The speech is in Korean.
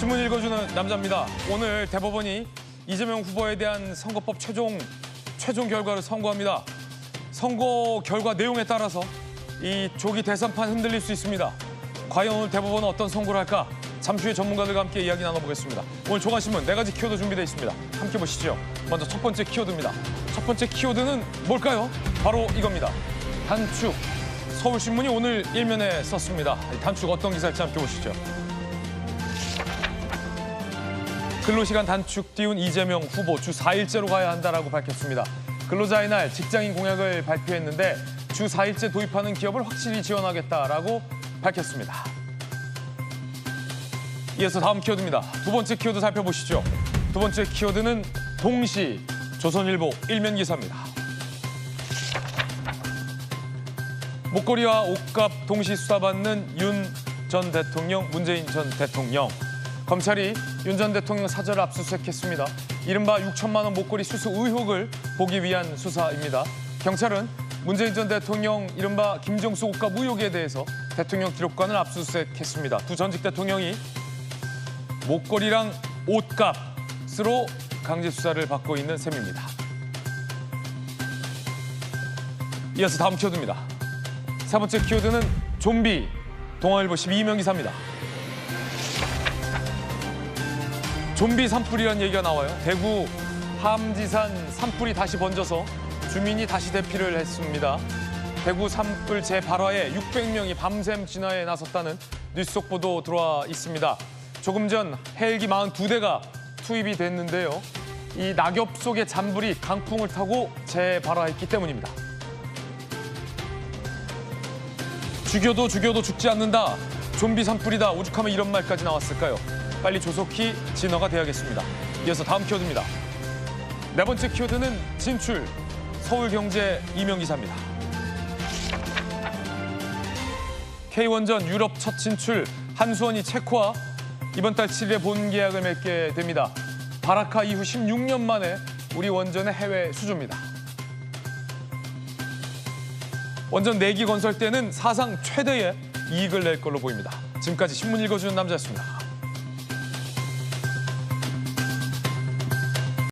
키워주는 남자입니다. 오늘 대법원이 이재명 후보에 대한 선거법 최종 최종 결과를 선고합니다. 선거 결과 내용에 따라서 이 조기 대선판 흔들릴 수 있습니다. 과연 오늘 대법원은 어떤 선고를 할까? 잠시 후에 전문가들과 함께 이야기 나눠보겠습니다. 오늘 조간신문 네 가지 키워드 준비되어 있습니다. 함께 보시죠. 먼저 첫 번째 키워드입니다. 첫 번째 키워드는 뭘까요? 바로 이겁니다. 단축. 서울신문이 오늘 일면에 썼습니다. 이 단축 어떤 기사일지 함께 보시죠. 근로시간 단축 띄운 이재명 후보 주 4일제로 가야 한다라고 밝혔습니다. 근로자의 날 직장인 공약을 발표했는데 주 4일제 도입하는 기업을 확실히 지원하겠다라고 밝혔습니다. 이어서 다음 키워드입니다. 두 번째 키워드 살펴보시죠. 두 번째 키워드는 동시 조선일보 일면 기사입니다. 목걸이와 옷값 동시 수사받는 윤 전 대통령, 문재인 전 대통령. 검찰이 윤 전 대통령 사저를 압수수색했습니다. 이른바 6천만 원 목걸이 수수 의혹을 보기 위한 수사입니다. 경찰은 문재인 전 대통령 이른바 김정수 옷값 의혹에 대해서 대통령 기록관을 압수수색했습니다. 두 전직 대통령이 목걸이랑 옷값으로 강제 수사를 받고 있는 셈입니다. 이어서 다음 키워드입니다. 세 번째 키워드는 좀비 동아일보 12명 기사입니다. 좀비 산불이라는 얘기가 나와요. 대구 함지산 산불이 다시 번져서 주민이 다시 대피를 했습니다. 대구 산불 재발화에 600명이 밤샘 진화에 나섰다는 뉴스 속 보도 들어와 있습니다. 조금 전 헬기 42대가 투입이 됐는데요. 이 낙엽 속의 잔불이 강풍을 타고 재발화했기 때문입니다. 죽여도 죽여도 죽지 않는다. 좀비 산불이다. 오죽하면 이런 말까지 나왔을까요? 빨리 조속히 진화가 돼야겠습니다. 이어서 다음 키워드입니다. 네 번째 키워드는 진출. 서울경제 이명 기사입니다. K1전 유럽 첫 진출 한수원이 체코와 이번 달 7일에 본 계약을 맺게 됩니다. 바라카 이후 16년 만에 우리 원전의 해외 수주입니다. 원전 내기 건설 때는 사상 최대의 이익을 낼 걸로 보입니다. 지금까지 신문 읽어주는 남자였습니다.